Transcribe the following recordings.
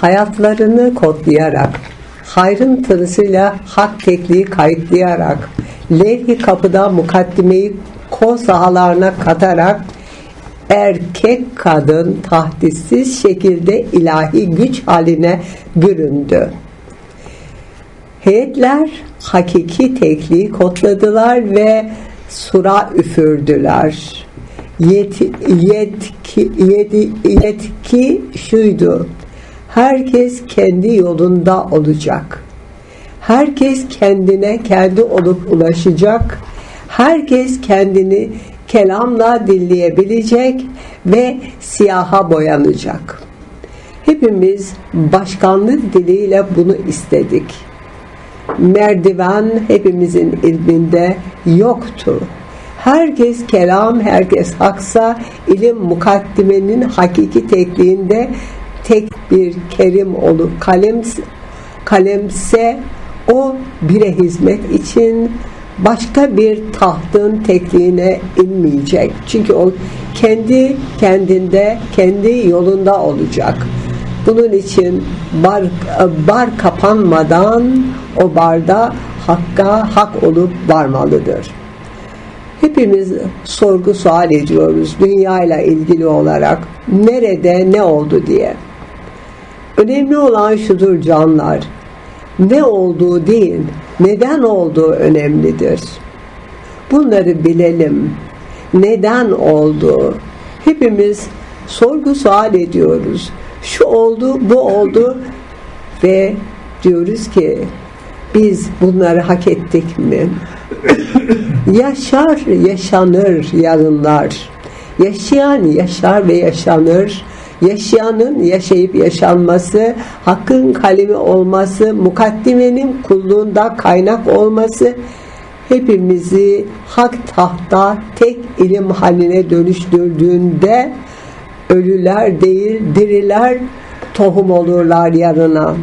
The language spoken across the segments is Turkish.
hayatlarını kodlayarak, hayrın tınısıyla hak tekliği kayıtlayarak, levh-i kapıda mukaddimeyi kol sahalarına katarak, erkek kadın tahdissiz şekilde ilahi güç haline büründü. Heyetler hakiki tekliği kodladılar ve sura üfürdüler. Yet, yetki, yedi, yetki şuydu. Herkes kendi yolunda olacak. Herkes kendine kendi olup ulaşacak. Herkes kendini kelamla dinleyebilecek ve siyaha boyanacak. Hepimiz başkanlık diliyle bunu istedik. Merdiven hepimizin ilminde yoktu. Herkes kelam, herkes haksa, ilim mukaddimenin hakiki tekliğinde tek bir kerim olup kalem, kalemse o bire hizmet için başka bir tahtın tekliğine inmeyecek. Çünkü o kendi kendinde, kendi yolunda olacak. Bunun için bar, bar kapanmadan o barda hakka hak olup varmalıdır. Hepimiz sorgu sual ediyoruz dünyayla ilgili olarak nerede ne oldu diye. Önemli olan şudur canlar. Ne olduğu değil, neden olduğu önemlidir. Bunları bilelim. Neden oldu? Hepimiz sorgu sual ediyoruz. Şu oldu, bu oldu ve diyoruz ki biz bunları hak ettik mi? Yaşar, yaşanır yarınlar. Yaşayan yaşar ve yaşanır. Yaşayanın yaşayıp yaşanması, hakkın kalemi olması, mukaddimenin kulluğunda kaynak olması, hepimizi hak tahta tek ilim haline dönüştürdüğünde ölüler değil diriler tohum olurlar yarına.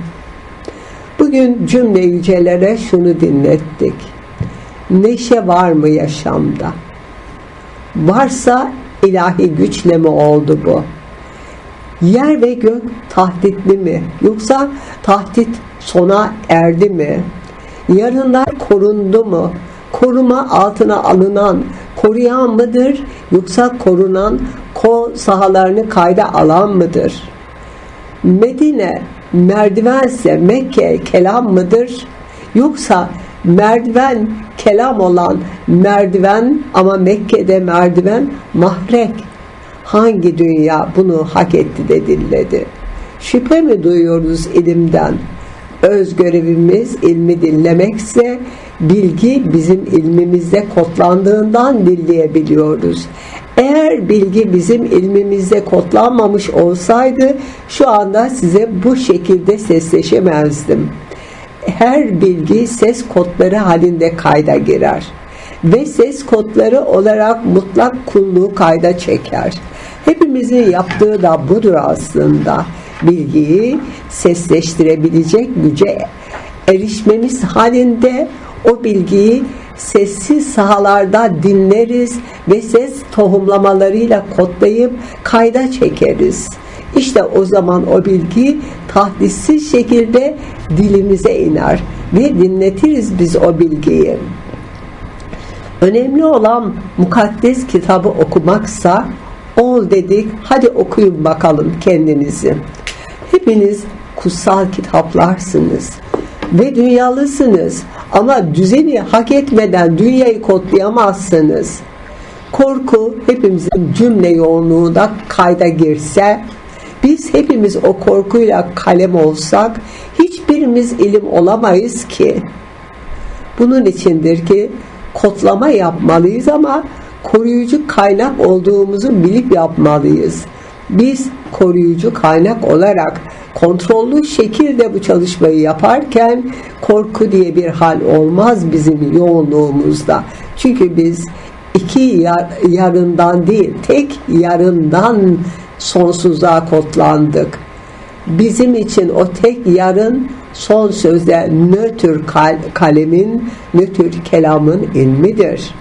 Bugün cümle yücelere şunu dinlettik. Neşe var mı yaşamda? Varsa ilahi güçle mi oldu bu? Yer ve gök tahditli mi? Yoksa tahdit sona erdi mi? Yarınlar korundu mu? Koruma altına alınan koruyan mıdır? Yoksa korunan kol sahalarını kayda alan mıdır? Medine merdivense Mekke kelam mıdır? Yoksa merdiven kelam olan merdiven ama Mekke'de merdiven mahrek. Hangi dünya bunu hak etti de dilledi? Şüphe mi duyuyoruz ilimden? Öz görevimiz ilmi dinlemekse bilgi bizim ilmimizde kodlandığından dinleyebiliyoruz. Eğer bilgi bizim ilmimizde kodlanmamış olsaydı şu anda size bu şekilde sesleşemezdim. Her bilgi ses kodları halinde kayda girer ve ses kodları olarak mutlak kulluğu kayda çeker. Hepimizin yaptığı da budur aslında. Bilgiyi sesleştirebilecek güce erişmemiz halinde o bilgiyi sessiz sahalarda dinleriz ve ses tohumlamalarıyla kodlayıp kayda çekeriz. İşte o zaman o bilgi tahdissiz şekilde dilimize iner ve dinletiriz biz o bilgiyi. Önemli olan mukaddes kitabı okumaksa ol dedik hadi okuyun bakalım kendinizi. Hepiniz kutsal kitaplarsınız ve dünyalısınız ama düzeni hak etmeden dünyayı kodlayamazsınız. Korku hepimizin cümle yoğunluğunda kayda girse biz hepimiz o korkuyla kalem olsak hiçbirimiz ilim olamayız ki. Bunun içindir ki kodlama yapmalıyız ama koruyucu kaynak olduğumuzu bilip yapmalıyız. Biz koruyucu kaynak olarak kontrollü şekilde bu çalışmayı yaparken korku diye bir hal olmaz bizim yoğunluğumuzda. Çünkü biz iki yar, yarından değil tek yarından sonsuzluğa kodlandık. Bizim için o tek yarın son sözde nötr kal kalemin, nötr kelamın ilmidir.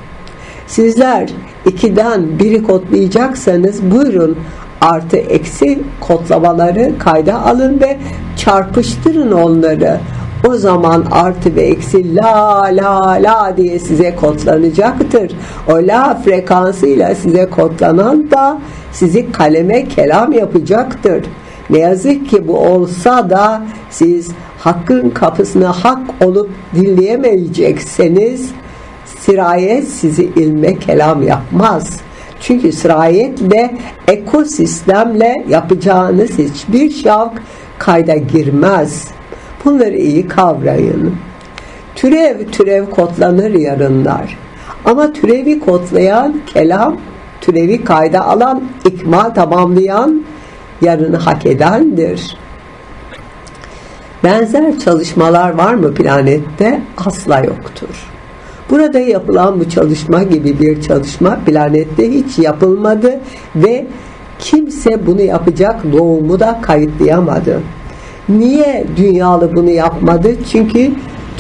Sizler ikiden biri kodlayacaksanız buyurun artı eksi kodlamaları kayda alın ve çarpıştırın onları. O zaman artı ve eksi la la la diye size kodlanacaktır. O la frekansıyla size kodlanan da sizi kaleme kelam yapacaktır. Ne yazık ki bu olsa da siz hakkın kapısına hak olup dinleyemeyecekseniz sirayet sizi ilme kelam yapmaz. Çünkü sirayetle ekosistemle yapacağınız hiçbir şavk kayda girmez. Bunları iyi kavrayın. Türev türev kodlanır yarınlar. Ama türevi kodlayan kelam, türevi kayda alan, ikmal tamamlayan yarını hak edendir. Benzer çalışmalar var mı planette? Asla yoktur. Burada yapılan bu çalışma gibi bir çalışma planette hiç yapılmadı ve kimse bunu yapacak doğumu da kayıtlayamadı. Niye dünyalı bunu yapmadı? Çünkü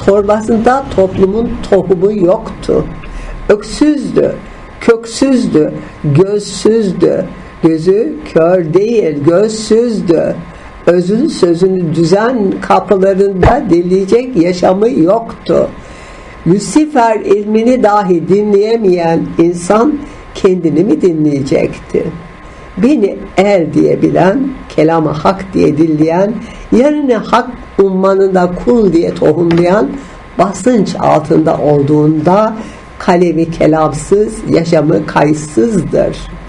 torbasında toplumun tohumu yoktu. Öksüzdü, köksüzdü, gözsüzdü. Gözü kör değil, gözsüzdü. Özün sözünü düzen kapılarında dinleyecek yaşamı yoktu. Lucifer ilmini dahi dinleyemeyen insan kendini mi dinleyecekti? Beni el diye bilen, kelama hak diye dinleyen, yerine hak ummanında kul diye tohumlayan, basınç altında olduğunda kalemi kelamsız, yaşamı kayıtsızdır.''